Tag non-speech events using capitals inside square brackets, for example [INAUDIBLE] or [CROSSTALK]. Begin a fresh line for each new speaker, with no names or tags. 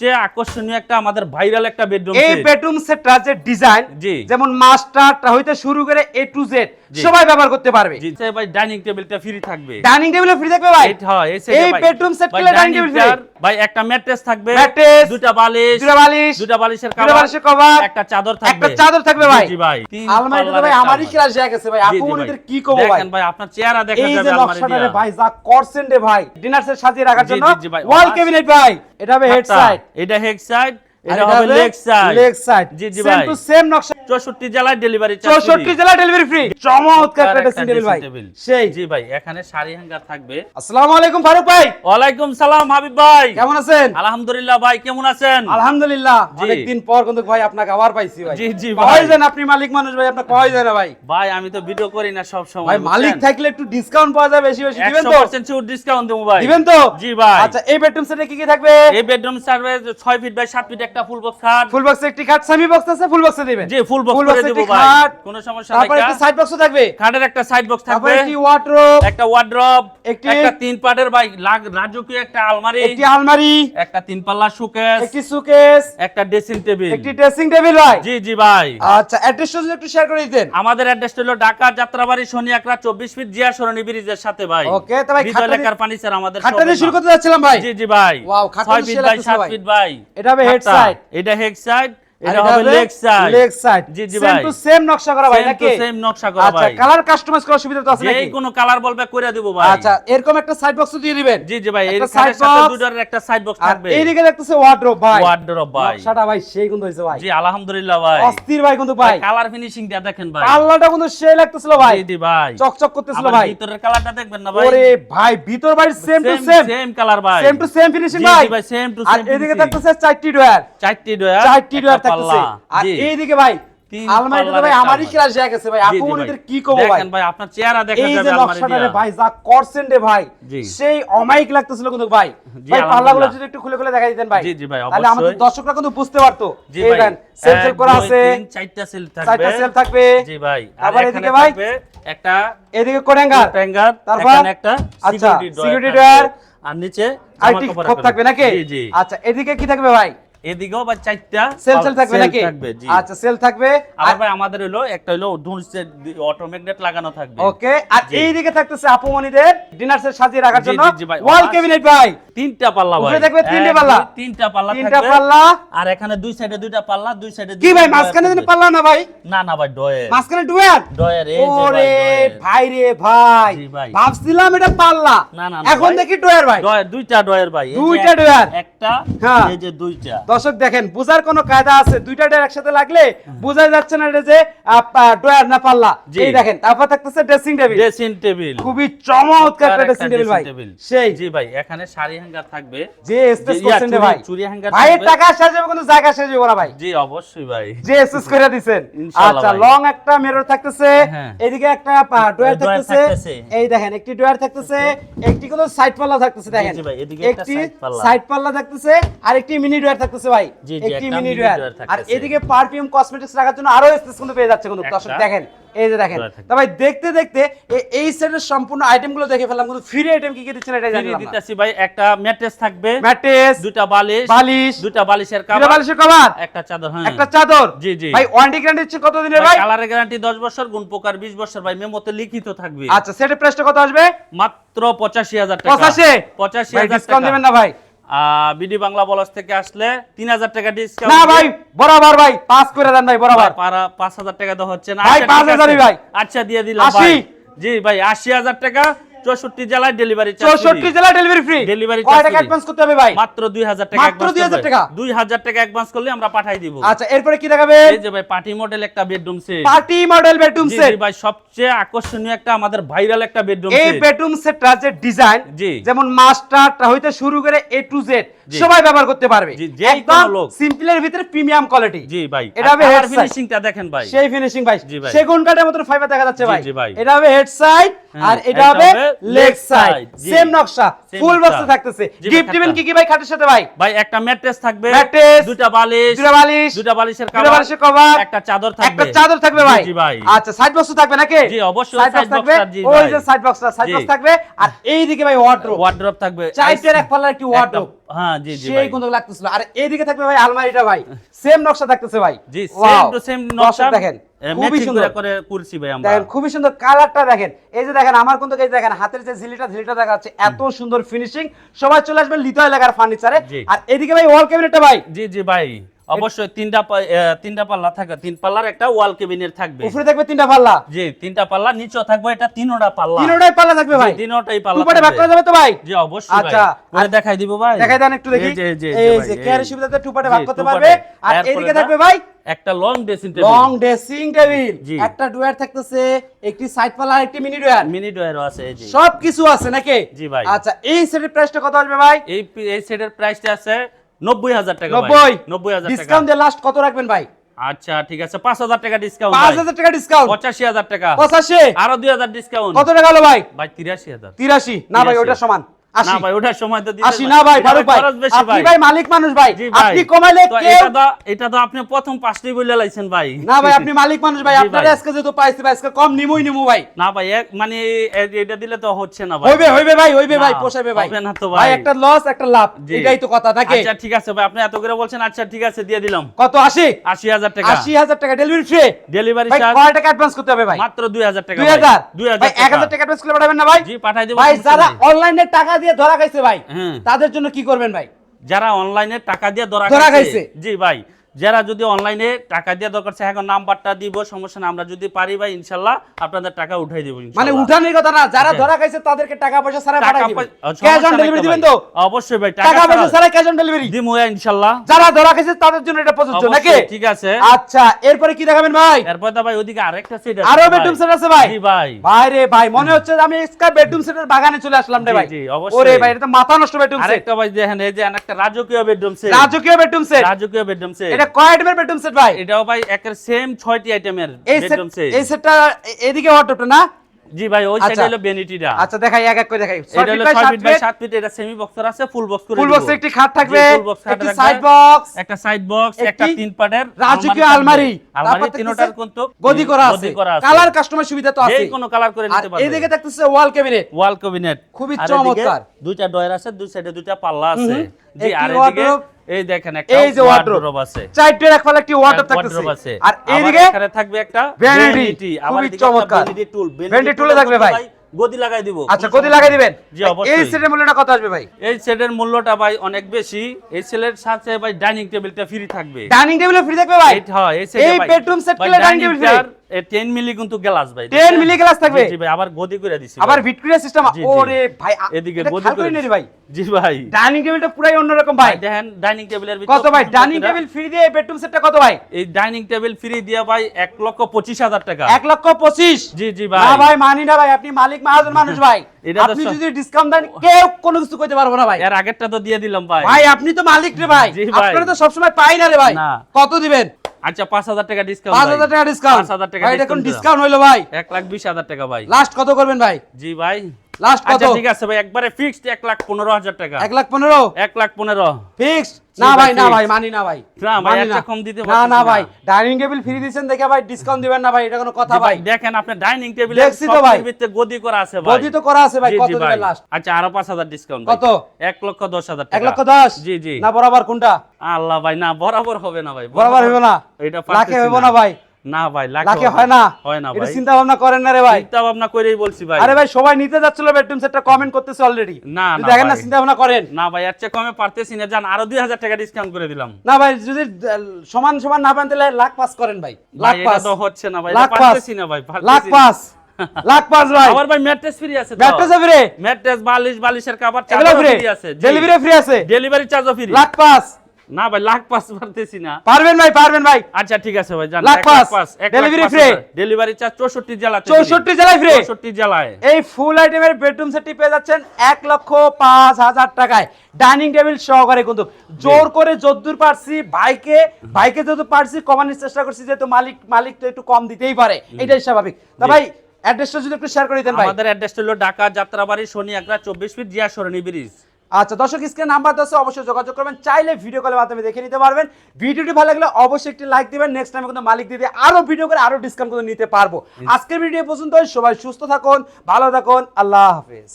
সবচেয়ে আকর্ষণীয় একটা আমাদের ভাইরাল একটা বেডরুম
এই বেডরুম সেটটা যে ডিজাইন যেমন মাস্টারটা হইতে শুরু করে এ টু জেড সবাই ব্যবহার করতে পারবে।
জি ভাই ডাইনিং টেবিলটা ফ্রি থাকবে।
ডাইনিং টেবিলও ফ্রি থাকবে ভাই?
হয়, এই
বেডরুম সেট
ভাই।
ডাইনিং টেবিল ফ্রি
ভাই একটা ম্যাট্রেস থাকবে
Mattress,
দুটা বালিশ
দুটা বালিশ,
দুটা বালিশের
দুটা
কভার
বালিশের cover,
একটা চাদর থাকবে।
একটা চাদর থাকবে ভাই।
জি ভাই।
আলমারিটা তো ভাই আমারই ক্লাস হয়ে গেছে ভাই। আপু
জি
মনিদের কি কমো ভাই?
দেখেন ভাই আপনার চেহারা দেখা যাবে আলমারি
রে ভাই যা করছেন রে ভাই। ডিনার সেট সাজিয়ে রাখার জন্য। ওয়াল ক্যাবিনেট ভাই। এটা হবে হেড সাইড
এটা হেক্সাইড সাইড এটা হবে লেগ সাইড
লেগ সাইড
জি জি
সেম টু সেম নকশা।
64 জেলায় ডেলিভারি
64 জেলা ডেলিভারি ফ্রি চমৎকার একটা ড্রেসিং ভাই। সেই।
জি ভাই এখানে শাড়ি হ্যাঙ্গার থাকবে।
আসসালামু আলাইকুম ফারুক ভাই।
ওয়ালাইকুম সালাম হাবিব ভাই।
কেমন আছেন?
আলহামদুলিল্লাহ ভাই কেমন আছেন?
আলহামদুলিল্লাহ
জি।
অনেকদিন পর কিন্তু ভাই আপনাকে আবার পাইছি ভাই।
জি, জি ভাই।
কয় দেন আপনি মালিক মানুষ ভাই? আপনাকে কয় দেন না ভাই?
ভাই আমি তো ভিডিও করি না সব সময়
ভাই মালিক থাকলে একটু ডিসকাউন্ট পাওয়া যায় বেশি বেশি। দিবেন তো?
100% শিওর ডিসকাউন্ট দেবো ভাই।
দিবেন তো?
জি ভাই।
আচ্ছা এই বেডরুম সেটে কি কি থাকবে?
এই bedroom survey 6 feet by 7 feet একটা ফুল বক্স খাট।
ফুল বক্সে একটি খাট সেমি বক্স আছে ফুল বক্সে দিবেন।
জি ফুল বক্স করে দেবো ভাই। কোনো সমস্যা
তারপর
নাই
একটি সাইড বক্সও থাকবে।
খাটের একটা সাইড বক্স
তারপর একটি ওয়ার্ডরোব
একটা ওয়ার্ড্রপ
একটি-
একটা তিন পাটের ভাই রাজকীয় একটা আলমারি
একটি আলমারি
একটা তিন পাল্লা শোকেস
একটি সুকেস
একটা ড্রেসিং টেবিল
একটি ড্রেসিং টেবিল ভাই।
জি জি ভাই।
আচ্ছা অ্যাড্রেসটা যদি একটু শেয়ার করে দিতেন।
আমাদের অ্যাড্রেস হলো ঢাকা যাত্রাবাড়ি শনি একরা চব্বিশ ফিট জিয়া সরণি ব্রিজের সাথে ভাই।
ওকে, তো ভাই
বিজয় পানি স্যার আমাদের
খাটটা শুরু করতে যাচ্ছিলাম ভাই।
জি জি ভাই।
Wow, খাটটা
ছয়
তো
ফিট বাই
লাগতেছে ভাই।
ফিট ভাই।
এটা হবে side।
এটা হেড সাইড
আর
এটা হবে লেগ সাইড
লেগ সাইড
জি জি
সেম
ভাই।
টু সেম নকশা করা ভাই নাকি?
same নকশা করা
আচ্ছা কালার কাস্টমাইজ করার সুবিধা তো আছে নাকি?
কোনো কালার বলবে দেব ভাই।
আচ্ছা এরকম একটা সাইড বক্স দিয়ে দিবেন।
জি জি ভাই এর
একটা
সাইড বক্স থাকবে।
দেখতেছে ওয়ার্ডরোব ভাই।
ওয়ার্ডরোব ভাই।
নকশাটা ভাই সেই কিন্তু হইছে ভাই।
জি আলহামদুলিল্লাহ ভাই।
অস্থির ভাই কিন্তু ভাই।
কালার ফিনিশিং টা দেখেন ভাই।
পাল্লাটা কিন্তু সেই লাগতেছিল ভাই।
জি জি ভাই।
চকচক করতেছিল ভাই।
ভিতরের কালারটা দেখবেন না ভাই।
ওরে ভাই ভিতর ভাই same to same
same colour ভাই।
সেম টু সেম ফিনিশিং ভাই
জি ভাই, same to
আর এদিকে। থাকতেছে চারটি ডয়ার
চারটি ডয়ার
চারটি ডয়ার থাকতেছে আর এইদিকে ভাই আলমারিটা ভাই আমারই
আলমারি।
হয়ে গেছে ভাই। আপু
জি
কি কমো ভাই
দেখেন ভাই? আপনার চেহারা দেখা যাবে
যে
আলমারি
নকশাটা রে
দিয়া।
ভাই যা করছেন রে ভাই সেই অমাইক লাগতেছিল কিন্তু ভাই। ভাই পাল্লাগুলো যদি একটু খুলে খুলে দেখাই দিতেন ভাই।
জি, জি ভাই,
তাহলে আমাদের দর্শকরা কিন্তু বুঝতে পারতো। এই দেন সেল সেল করা আছে।
তিন, চারটা সেল থাকবে।
চারটা সেল থাকবে।
জি ভাই
আবার এদিকে ভাই।
একটা
এদিকে কোডেঙ্গার।
ট্যাঙ্গার
তারপর?
একটা সিকিউরিটি ডয়ার আর নিচে
খোপ থাকবে নাকি?
জি।
আচ্ছা এদিকে কি থাকবে ভাই?
এদিকেও ভাই চারটা
সেল সেল থাকবে নাকি? আচ্ছা সেল থাকবে।
আবার ভাই আমাদের হলো একটা হলো ধুনসের অটোমেগনেট লাগানো থাকবে।
ওকে আর এইদিকে থাকতেছে আপুমনিদের ডিনার সেট সাজিয়ে রাখার জন্য। ওয়াল ক্যাবিনেট ভাই।
তিনটা পাল্লা ভাই।
উপরে থাকবে তিনটে পাল্লা?
তিনটা পাল্লা
তিনটা পাল্লা।
আর এখানে দুই সাইডে দুইটা পাল্লা দুই সাইডে
কি ভাই মাঝখানে দিন পাল্লা না ভাই?
না না ভাই ডয়ে
মাঝখানে ডুয়ার
ডয়ের এই
ওরে ভাই রে ভাই। ভাবছিলাম এটা পাল্লা।
না, না,
এখন দেখি ডুয়ার ভাই।
ডয়ের দুইটা ডয়ের ভাই।
দুইটা ডয়ার।
একটা
হ্যাঁ।
এই যে দুইটা।
দর্শক দেখেন বুঝার কোনো কায়দা আছে? দুইটা ডয়ার একসাথে লাগলে বোঝা যাচ্ছে না এটা যে ডয়ার না পাল্লা। এই দেখেন তারপর থাকতেছে ড্রেসিং টেবিল
ড্রেসিং টেবিল
খুবই চমৎকার একটা ড্রেসিং টেবিল ভাই। সেই।
জি ভাই এখানে শাড়ি হ্যাঙ্গার থাকবে।
যে স্পেস করছেন ভাই।
চুরি হ্যাঙ্গার থাকবে।
টাকা শেষ হবে কোনো জায়গা শেষ হবে ভাই।
জি অবশ্যই ভাই।
যে এসএস করে
ইনশাআল্লাহ
আচ্ছা লং একটা মিরর থাকতেছে।
হ্যাঁ।
এদিকে একটা ডয়ার থাকতেছে। এই দেখেন একটি ডয়ার থাকতেছে। একটি কোনো সাইড পাল্লা থাকতেছে দেখেন
জি ভাই, এদিকে একটা
একটি
পাল্লা।
সাইড পাল্লা থাকতেছে আর একটি মিনি ডয়ার থাকতেছে। ভাই
জি, জি,
একটি মিনি
mini
আর এদিকে পারফিউম কসমেটিক্স রাখার জন্য আরও স্পেস কিন্তু পেয়ে যাচ্ছে কিন্তু দর্শক দেখেন এই যে দেখেন। তা ভাই দেখতে দেখতে এই সেটের সম্পূর্ণ আইটেমগুলো দেখে ফেললাম কিন্তু ফ্রি আইটেম কি কি দিচ্ছেন এটা জানি
দিতেছি ভাই একটা ম্যাট্রেস থাকবে
ম্যাট্রেস
দুটা বালিশ
বালিশ
দুটা বালিশের
দুটো
কাভার
বালিশের কভার
একটা চাদর হ্যাঁ।
একটা চাদর।
জি, জি।
ভাই ওয়ারেন্টি গ্যারান্টি হচ্ছে কত দিনের ভাই?
কালারের গ্যারান্টি 10 বছর গুণ প্রকার 20 বছর ভাই মেমোতে লিখিত থাকবে।
আচ্ছা সেটের প্রাইসটা কত আসবে?
মাত্র 85000 টাকা।
85
85
ভাই
হাজার
ডিসকাউন্ট
টাকা।
দিবেন না ভাই।
বিডি বাংলা বলস থেকে আসলে 3000 টাকা ডিসকাউন্ট
না ভাই বরাবর ভাই পাস করে দেন ভাই বরাবর।
পাঁচ হাজার টাকা তো হচ্ছে না।
ভাই,
আচ্ছা, ঠিক
5000 ই
আছে।
ভাই।
আচ্ছা দিয়ে দিলাম
80
ভাই। জি ভাই 80000 টাকা। 64 জেলায় ডেলিভারি
চৌষট্টি জেলা ডেলিভারি ফ্রি
Delivery
কয় টাকা অ্যাডভান্স করতে হবে ভাই?
মাত্র 2000 টাকা
মাত্র 2000 টাকা?
2000 টাকা অ্যাডভান্স করলে আমরা পাঠাই দিব।
আচ্ছা এরপরে কি দেখাবে?
এই যে ভাই পার্টি মডেল একটা bedroom set
party model bedroom set
ভাই সবচেয়ে আকর্ষণীয় একটা আমাদের ভাইরাল একটা বেডরুম
এই বেডরুম সেটটা যে ডিজাইন যেমন মাস্টারটা হইতে শুরু করে এ টু জেড। সবাই ব্যবহার করতে পারবে। একদম সিম্পলের ভিতরে প্রিমিয়াম কোয়ালিটি
জি ভাই
এটা হবে side।
ফিনিশিংটা দেখেন ভাই।
সেই ফিনিশিং ভাই। সেগুন কাঠের মতো ফাইবার দেখা যাচ্ছে ভাই। এটা হবে হেড সাইড
হ্যাঁ,
আর এটা
এটা
হবে লেগ সাইড সেম নকশা ফুল বক্সে থাকতেছে। গিফট দিবেন
থাকবে।
কি কি ভাই খাটের সাথে ভাই?
ভাই একটা ম্যাট্রেস থাকবে।
Mattress,
দুটা বালিশ
দুটা বালিশ,
দুটা বালিশের
দুটা
কভার
বালিশের কভার,
একটা চাদর থাকবে।
একটা চাদর থাকবে ভাই।
জি, ভাই।
আচ্ছা সাইড বক্স থাকবে নাকি?
জি, অবশ্যই
সাইড বক্স থাকবে। ওই যে সাইড বক্সটা সাইড বক্স থাকবে। আর এই দিকে ভাই ওয়ার্ড্রোব
ওয়ার্ড্রপ থাকবে।
চাইটের এক পাল্লার একটি ওয়ার্ড্রোব
হ্যাঁ জি জি
সেই লাগতেছিল। আর এইদিকে থাকবে ভাই আলমারিটা ভাই। সেম নকশা থাকতেছে ভাই।
জি সেম টু সেম নকশা।
দেখেন খুবই সুন্দর। কালারটা দেখেন। এই যে দেখেন আমার কিন্তু এই দেখেন হাতের যে ঝিলিটা ঝিলিটা দেখা যাচ্ছে এত সুন্দর ফিনিশিং সবাই চলে আসবে লিতয় এলাকার ফার্নিচারে আর এদিকে ভাই ওয়াল ক্যাবিনেটটা ভাই।
জি জি ভাই। অবশ্যই তিনটা তিনটা পাল্লা থাকবে। তিন পাল্লার একটা ওয়াল কেবিনেট থাকবে।
উপরে থাকবে তিনটা পাল্লা?
জি তিনটা পাল্লা নিচেও থাকবে এটা তিনোটা পাল্লা।
তিনটাই পাল্লা থাকবে ভাই।
জি, তিনোটাই পাল্লা
দুপাটে ভাগ করা যাবে তো ভাই?
জি অবশ্যই
আচ্ছা, আর-
দেখাই দিব ভাই।
দেখাই দেন একটু দেখি।
এই যে, এই যে।
কেয়ারের সুবিধাতে টুপাটে ভাগ করতে পারবে। আর এদিকে থাকবে ভাই?
একটা long dressing
long dressing table একটা ডুয়ার থাকতেছে একটি সাইড পাল্লা আর একটি মিনি ডুয়ার
মিনি ডয়ারও আছে এই
সব কিছু আছে নাকি?
জি ভাই।
আচ্ছা এই সেটের প্রাইসটা কত আসবে ভাই?
এই এই সেটের প্রাইসটা আছে নব্বই হাজার টাকা ভাই।
নব্বই?
নব্বই হাজার
ডিসকাউন্ট দিয়ে লাস্ট কত রাখবেন ভাই?
আচ্ছা ঠিক আছে পাঁচ হাজার টাকা ডিসকাউন্ট
পাঁচ হাজার টাকা ডিসকাউন্ট
পঁচাশি হাজার টাকা।
পঁচাশি?
আরও দুই হাজার ডিসকাউন্ট
কত টাকা হলো ভাই?
ভাই তিরাশি হাজার।
তিরাশি। না ভাই ওটা সমান।
না ভাই ওটার সময় তো দিতে
না ভাই ফারুক ভাই। আপনি
ভাই।
ভাই মালিক মানুষ ভাই। আপনি কমাইলে
এটা এটা তো আপনি প্রথম পাঁচটি বলে লাইছেন ভাই।
না ভাই আপনি মালিক মানুষ ভাই। আপনার
ভাই।
আজকে যেহেতু পাইছি ভাই আজকে কম নিমুই নিমু ভাই।
না ভাই মানে এটা দিলে তো হচ্ছে না ভাই।
হইবে হইবে ভাই হইবে ভাই পোষাবে ভাই।
হবে না তো
ভাই
ভাই।
একটা লস একটা লাভ এটাই তো কথা থাকে
আচ্ছা ঠিক আছে ভাই আপনি এত করে বলছেন আচ্ছা ঠিক আছে দিয়ে দিলাম।
কত আশি?
আশি হাজার টাকা।
আশি হাজার টাকা ডেলিভারি ফ্রি
ডেলিভারি
ভাই কয় টাকা অ্যাডভান্স করতে হবে ভাই?
মাত্র দুই হাজার টাকা
দুই। হাজার?
দুই
এক হাজার টাকা। অ্যাডভান্স করে পাঠাবেন না ভাই?
জি পাঠাই দেবো
ভাই যারা অনলাইনে টাকা দিয়ে ধরা খাইছে ভাই। তাদের জন্য কি করবেন ভাই?
যারা অনলাইনে টাকা দিয়ে ধরা খাইছে। জি ভাই। যারা যদি অনলাইনে টাকা দিয়ে দরকার আছে এখন নাম্বারটা দিব সমস্যা না আমরা যদি পারি ভাই ইনশাল্লাহ আপনাদের টাকা উঠাই দিব
মানে উঠানোর কথা না যারা ধরা খাইছে তাদেরকে টাকা পয়সা ছাড়া পাঠাই দিবেন। ক্যাশ অন ডেলিভারি দিবেন। তো?
অবশ্যই ভাই
টাকা পয়সা
ছাড়া
ক্যাশ অন ডেলিভারি
দিমু ইনশাল্লাহ।
যারা ধরা খাইছে তাদের জন্য এটা প্রযোজ্য নাকি?
ঠিক আছে।
আচ্ছা এরপরে কি দেখাবেন ভাই?
এরপর তো ভাই ওদিকে আরেকটা সেট আছে আরও।
বেডরুম সেট আছে ভাই?
জি ভাই।
ভাই রে ভাই মনে হচ্ছে আমি স্কাই বেডরুম সেটের বাগানে চলে আসলাম রে ভাই।
জি, অবশ্যই।
ওরে ভাই এটা তো মাথা নষ্ট বেডরুম সেট
আরেকটা ভাই দেখেন এই যে একটা রাজকীয় বেডরুম সেট
রাজকীয় বেডরুম সেট
রাজকীয় বেডরুম সেট
এটা কয় আইটেমের বেডরুম সেট ভাই?
এটাও ভাই একের সেম ছয়টি আইটেমের বেডরুম সেট
এই সেটটা এদিকে ওয়ার্ডরোবটা না?
জি ভাই ওই
আচ্ছা।
সাইডে হলো বেনিটিটা
আচ্ছা দেখাই এক এক করে দেখাই।
এটা হলো 6 ফিট বাই 7 ফিট এটা সেমি বক্সের আছে ফুল বক্স করে
ফুল বক্স একটি খাট থাকবে একটি। সাইড বক্স
একটা সাইড বক্স
একটা
তিন পাটের
রাজকীয় আলমারি
আলমারি। তিনটার
থাকতেছে
কিন্তু
গদি করা আছে। কালার কাস্টমার সুবিধা তো
যে
আছে
কোনো কালার করে নিতে পারবে।
এদিকে থাকতেছে ওয়াল ক্যাবিনেট
ওয়াল ক্যাবিনেট
খুবই চমৎকার।
দুইটা ডয়ার আছে দুই সাইডে দুইটা পাল্লা আছে। জি আর এদিকে এই দেখেন একটা
এই যে ওয়ার্ডরোব
আছে।
চারটের এক একটি ওয়ার্ডরোব থাকতেছে। আর এইদিকে
এখানে থাকবে একটা
vanity,
আবার এদিকে
চমৎকার।
vanity tool-এর
থাকবে ভাই।
গদি লাগাই দিব।
আচ্ছা গদি লাগাই দিবেন।
জি
ভাই, এই সেটের মূল্যটা কত আসবে ভাই?
এই সেটের মূল্যটা ভাই অনেক বেশি। এই সেলের সাথে ভাই ডাইনিং টেবিলটা ফ্রি থাকবে।
ডাইনিং টেবিলে ফ্রি থাকবে ভাই?
হয়, এই
এই
সেটে ভাই-
bedroom set
ভাই
কিনলে dining table
ডাইনিংটার, এ 10 মিলি কিন্তু গ্লাস ভাই
10 মিলি গ্লাস থাকবে?
জি, ভাই আবার গদি করে দিছি
আবার
ভাই।
সিস্টেম। ওরে ভাই
এদিকে গদি করে
ভাই।
জি ভাই।
ডাইনিং টেবিলটা পুরাই অন্যরকম ভাই।
ভাই দেখেন ডাইনিং টেবিলের ভিতর
কত ভাই? ডাইনিং টেবিল ফ্রি দিয়ে বেডরুম সেটটা কত ভাই?
এই ডাইনিং টেবিল ফ্রি দিয়ে ভাই এক লক্ষ পঁচিশ হাজার টাকা।
এক লক্ষ পঁচিশ?
জি জি
না
ভাই
ভাই মানি না ভাই আপনি মালিক মাহাজন মানুষ ভাই। [LAUGHS] আপনি যদি ডিসকাউন্ট দেন কেউ কোনো কিছু কইতে পারব না ভাই।
এর আগেরটা তো দিয়ে দিলাম ভাই।
ভাই আপনি তো মালিক রে ভাই। আপনারা তো সবসময় পাই না রে ভাই। কত দিবেন?
আচ্ছা পাঁচ হাজার টাকা ডিসকাউন্ট
পাঁচ হাজার টাকা ডিসকাউন্ট
হাজার টাকা
ভাই এটা কোন ডিসকাউন্ট হইল ভাই।
এক লাখ বিশ হাজার টাকা ভাই।
লাস্ট কত করবেন ভাই?
জি ভাই।
লাস্ট কত?
আচ্ছা ঠিক আছে ভাই একবারে ফিক্সড এক লাখ পনেরো হাজার টাকা।
এক লাখ পনেরো?
এক লাখ পনেরো।
ফিক্সড না
ভাই,
না ভাই মানি না ভাই।
না ভাই, একটা কম দিতে
না না। ভাই ডাইনিং টেবিল ফ্রি দিবেন দেখে ভাই ডিসকাউন্ট দিবেন না ভাই এটা কোনো কথা ভাই।
দেখেন আপনার ডাইনিং টেবিল
দেখছি তো ভাই।
গদি করা আছে ভাই।
গদি তো করা আছে ভাই কত দিবেন। লাস্ট
আচ্ছা আরও পাঁচ হাজার ডিসকাউন্ট
কত?
এক লক্ষ দশ হাজার
এক
টাকা
লক্ষ দশ?
জি জি।
না বরাবর কোনটা?
আল্লাহ ভাই না বরাবর হবে না ভাই
বরাবর হইব না।
এটা
লাখে হইব না ভাই।
না ভাই
লাখে হয় না?
হয় না ভাই।
চিন্তা ভাবনা করেন না রে ভাই।
চিন্তা ভাবনা করেই বলছি ভাই।
আরে ভাই সবাই নিতে যাচ্ছিল বেডরুম সেটটা কমেন্ট করতেছে অলরেডি
না, না
দেখেন না চিন্তা ভাবনা করেন।
না ভাই এর চেয়ে কমে পারতেছি না। জান আরও দুই হাজার টাকা ডিসকাউন্ট করে দিলাম।
না ভাই যদি সমান সমান না পান তাহলে লাখ পাস করেন ভাই। লাখ পাস
তো হচ্ছে না ভাই পারতেছি না ভাই
লাখ পাস লাখ পাস ভাই।
আবার ভাই ম্যাট্রেস ফ্রি আছে
ব্যাটটা যাবে
ম্যাট্রেস বালিশ বালিশের কভার
এগুলো ফ্রি
ফ্রি আছে।
ডেলিভারি ফ্রি আছে।
ডেলিভারি চার্জও ফ্রি
লাখ পাস
না ভাই লাখ পাস পারতেছি না।
পারবেন ভাই পারবেন ভাই।
আচ্ছা ঠিক আছে ভাই জান
লাখ পাঁচ। Delivery free।
ডেলিভারি চার্জ 64 জেলাতে
চৌষট্টি জেলায় ফ্রি
64 জেলায়।
এই ফুল আইটেমের বেডরুম সেটটি পেয়ে যাচ্ছেন এক লক্ষ পাঁচ হাজার টাকায়। ডাইনিং টেবিল সহকারে কিন্তু। জোর করে যদ্দূর পারছি ভাইকে বাইকে যত পারছি কমানোর চেষ্টা করছি যেহেতু মালিক মালিক তো একটু কম দিতেই পারে। এটাই স্বাভাবিক। তা। ভাই অ্যাড্রেসটা যদি একটু শেয়ার করে দিতেন ভাই।
আমাদের অ্যাড্রেসটা হলো ঢাকা যাত্রাবাড়ি শনি একরা চব্বিশ ফিট জিয়া সরণি ব্রিজ
আচ্ছা দর্শক স্ক্রিনে নাম্বার দশ অবশ্যই যোগাযোগ করবেন। চাইলে ভিডিও কলের মাধ্যমে দেখে নিতে পারবেন। ভিডিওটি ভালো লাগলে অবশ্যই একটি লাইক দিবেন। নেক্সট টাইম কিন্তু মালিক দিদি আরও ভিডিও করে আরও ডিসকাউন্ট করে নিতে পারব। আজকের ভিডিও পর্যন্ত সবাই সুস্থ থাকুন ভালো থাকুন। আল্লাহ হাফেজ।